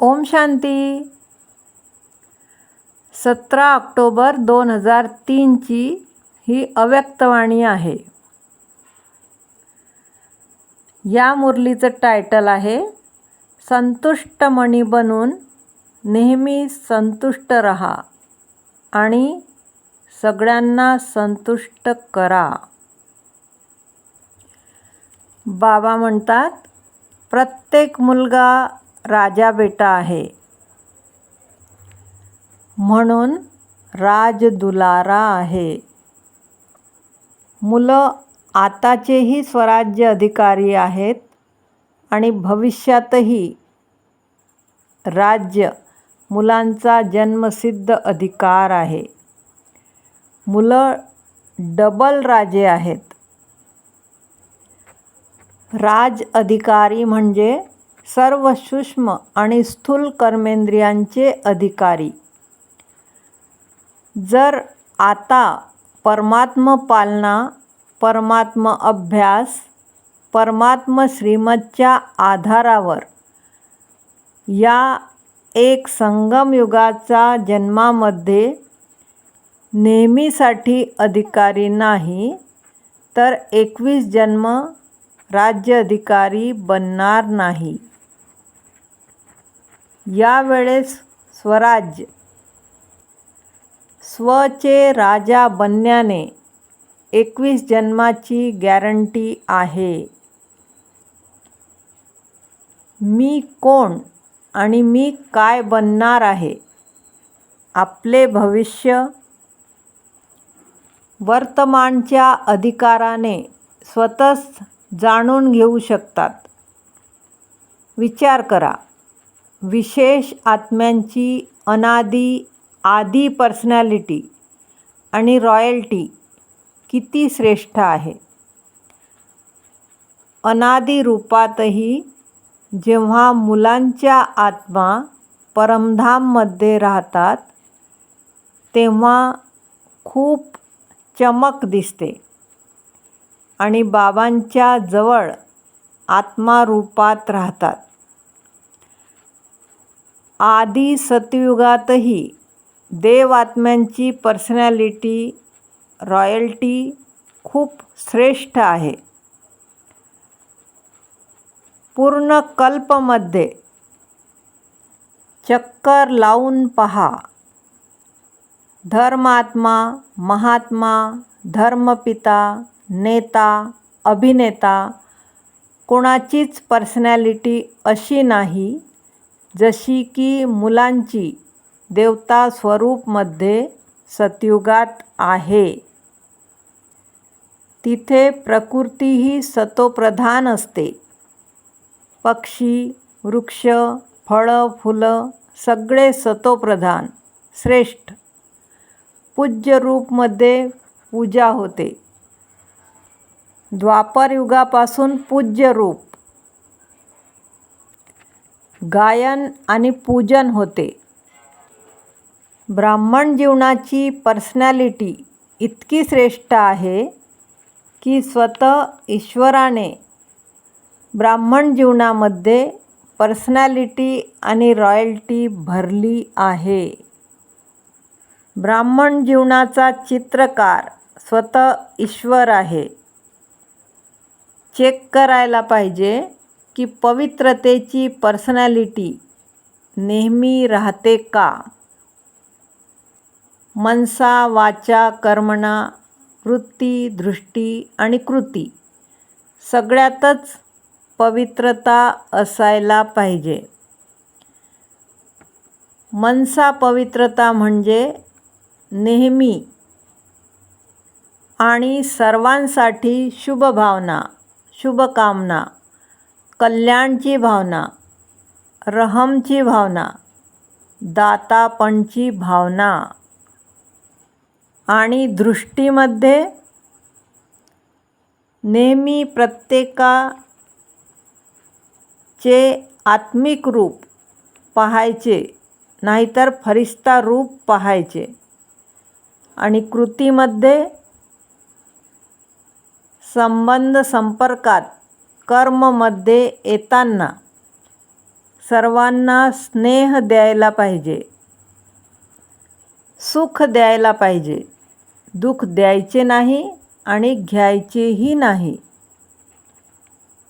ओम शांती. सतरा ऑक्टोबर दोन हजार तीनची ही अव्यक्तवाणी आहे. या मुरलीचं टायटल आहे संतुष्ट मणी बनून नेहमी संतुष्ट रहा आणि सगळ्यांना संतुष्ट करा. बाबा म्हणतात प्रत्येक मुलगा राजा बेटा आहे. म्हणून राज दुलारा आहे. मुलं आताचेही स्वराज्य अधिकारी आहेत आणि भविष्यातही राज्य मुलांचा जन्मसिद्ध अधिकार आहे. मुलं डबल राजे आहेत. राज अधिकारी म्हणजे सर्व सूक्ष्म आणि स्थूल कर्मेंद्रियांचे अधिकारी. जर आता परमात्म पालना परमात्म अभ्यास परमात्म श्रीमतच्या आधारावर या एक संगमयुगाचा जन्मामध्ये नेहमीसाठी अधिकारी नाही तर एकवीस जन्म राज्य अधिकारी बनणार नाही. यावेळेस स्वराज्य स्वचे राजा बनण्याने एकवीस जन्माची गॅरंटी आहे. मी कोण आणि मी काय बनणार आहे? आपले भविष्य? वर्तमानच्या अधिकाराने स्वतःच जाणून घेऊ शकतात. विचार करा. विशेष आत्म्यांची अनादी आदी पर्सनॅलिटी आणि रॉयल्टी किती श्रेष्ठ आहे? अनादी रूपातही जेव्हा मुलांच्या आत्मा परमधाममध्ये राहतात तेव्हा खूप चमक दिसते आणि बाबांच्या जवळ आत्मारूपात राहतात. आधी सतयुगातही देवात्म्यांची पर्सनॅलिटी रॉयल्टी खूप श्रेष्ठ आहे. पूर्ण कल्पमध्ये चक्कर लावून पहा. धर्मात्मा महात्मा धर्मपिता नेता अभिनेता कोणाचीच पर्सनॅलिटी अशी नाही जशी की मुलांची देवता स्वरूपमध्ये सतयुगात आहे. तिथे प्रकृतीही सतोप्रधान असते. पक्षी वृक्ष फळं फुलं सगळे सतोप्रधान श्रेष्ठ. पूज्य रूपमध्ये पूजा होते. द्वापरयुगापासून पूज्य रूप. गायन आणि पूजन होते. ब्राह्मण जीवनाची पर्सनॅलिटी इतकी श्रेष्ठ आहे की स्वतः ईश्वराने ब्राह्मण जीवनामध्ये पर्सनॅलिटी आणि रॉयल्टी भरली आहे. ब्राह्मण जीवनाचा चित्रकार स्वतः ईश्वर आहे. चेक करायला पाहिजे. की पवित्रतेची पर्सनॅलिटी नेहमी राहते का? मनसा वाचा कर्मणा वृत्ती दृष्टी आणि कृती सगळ्यातच पवित्रता असायला पाहिजे. मनसा पवित्रता म्हणजे नेहमी आणि सर्वांसाठी शुभभावना शुभकामना कल्याणची भावना रहमची भावना दातापणची भावना आणि दृष्टीमध्ये नेहमी प्रत्येकाचे आत्मिक रूप पाहायचे नाहीतर फरिस्ता रूप पाहायचे. आणि कृतीमध्ये संबंध संपर्कात कर्ममध्ये येताना सर्वांना स्नेह द्यायला पाहिजे. सुख द्यायला पाहिजे. दुःख द्यायचे नाही आणि घ्यायचेही नाही.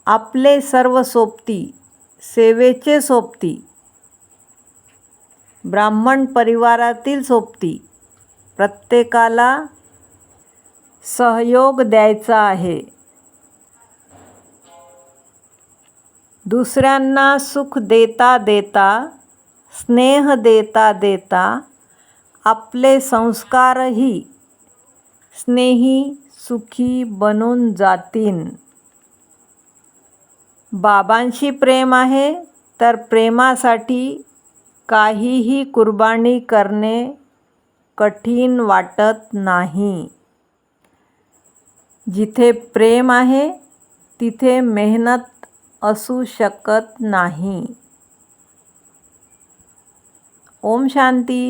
आपले सर्व सोबती सेवेचे सोबती ब्राह्मण परिवारातील सोबती प्रत्येकाला सहयोग द्यायचा आहे. दुसऱ्यांना सुख देता देता स्नेह देता देता आपले संस्कारही स्नेही सुखी बनून जातीन. बाबांशी प्रेम आहे तर प्रेमासाठी काहीही कुर्बानी करणे कठीण वाटत नाही. जिथे प्रेम आहे तिथे मेहनत असू शकत नाही. ओम शांती.